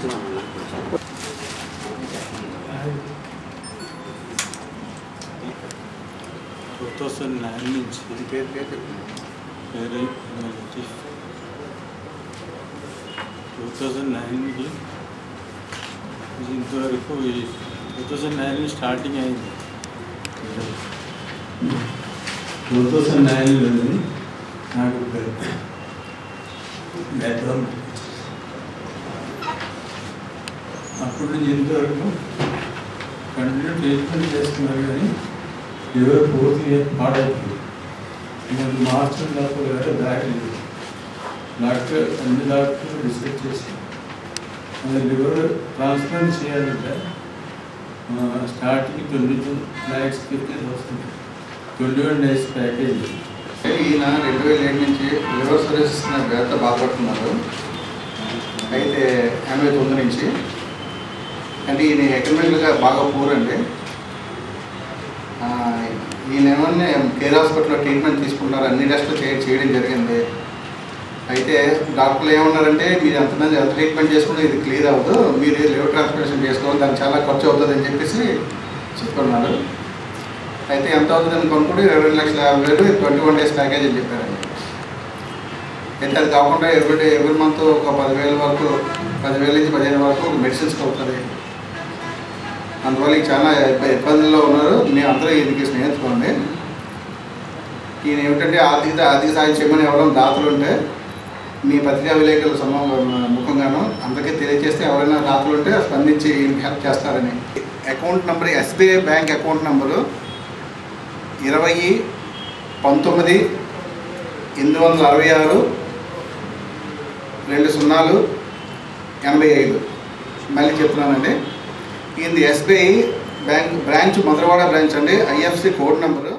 Two thousand nine నుంచి ఇది పేరు పేరు పేరు టూ థౌసండ్ నైన్కి ఇంతవరకు టూ థౌసండ్ నైన్ స్టార్టింగ్ అయింది టూ థౌసండ్ నైన్లో నాకు బ్యాక్గ్రౌండ్ అప్పటి నుంచి ఇంతవరకు కంటిన్యూ ట్రీట్మెంట్ చేస్తున్నారు కానీ ఎవరు పూర్తిగా పాడైపోయింది. నేను మార్చడం తప్ప వేరే బ్యాక్ లేదు డాక్టర్ అన్ని డాక్టర్లు రీసెర్చ్ చేసి అది లివర్ ట్రాన్స్ప్లాంట్ చేయాలంటే. Starting twenty two lakhs fifty వస్తుంది. Twenty one days package. ఈయన రెండు వేల ఏడు నుంచి లివర్ సర్వీసెస్ వ్యాధి బాధపడుతున్నారు. అయితే ఎనభై తొమ్మిది నుంచి అంటే ఈయన ఎకనామిక్గా బాగా పూర్ అండి. ఈయన ఏమన్నా కేర్ హాస్పిటల్లో ట్రీట్మెంట్ తీసుకుంటారు అన్ని టెస్టులు చే చేయడం జరిగింది. అయితే డాక్టర్లు ఏమన్నారంటే మీరు ఎంతమంది ఎంత ట్రీట్మెంట్ చేసుకుంటే ఇది క్లియర్ అవ్వదు. మీరు లివర్ ట్రాన్స్ప్లాంటేషన్ చేసుకోవాలి. దానికి చాలా ఖర్చు అవుతుంది అని చెప్పేసి చెప్తున్నారు. అయితే ఎంత అవుతుందని కొనుక్కుంటే ఇరవై రెండు లక్షల యాభై వేలు ట్వంటీ వన్ డేస్ ప్యాకేజ్ అని చెప్పారండి. అయితే అది కాకుండా ఎవ్రీ డే ఎవ్రీ మంత్ ఒక పదివేల వరకు పదివేల నుంచి పదిహేను వరకు మెడిసిన్స్కి అవుతుంది. అందువల్ల చాలా ఇబ్బందుల్లో ఉన్నారు. మీ అందరూ ఈయనకి స్నేహితుకోండి ఈయన ఏమిటంటే ఆర్థిక ఆర్థిక సాయం చేయమని ఎవరైనా దాతలు ఉంటే మీ పత్రికా విలేకరుల సమూహ ముఖంగాను అందరికీ తెలియజేస్తే ఎవరైనా దాతలు ఉంటే స్పందించి ఈయనకి హెల్ప్ చేస్తారని. Account number SBI bank account number ఇరవై పంతొమ్మిది ఎనిమిది వందల అరవై ఆరు రెండు సున్నాలు ఎనభై ఐదు. మళ్ళీ చెప్తున్నానండి. ఇది SBI bank branch Madhurawada branch అండి. IFC code number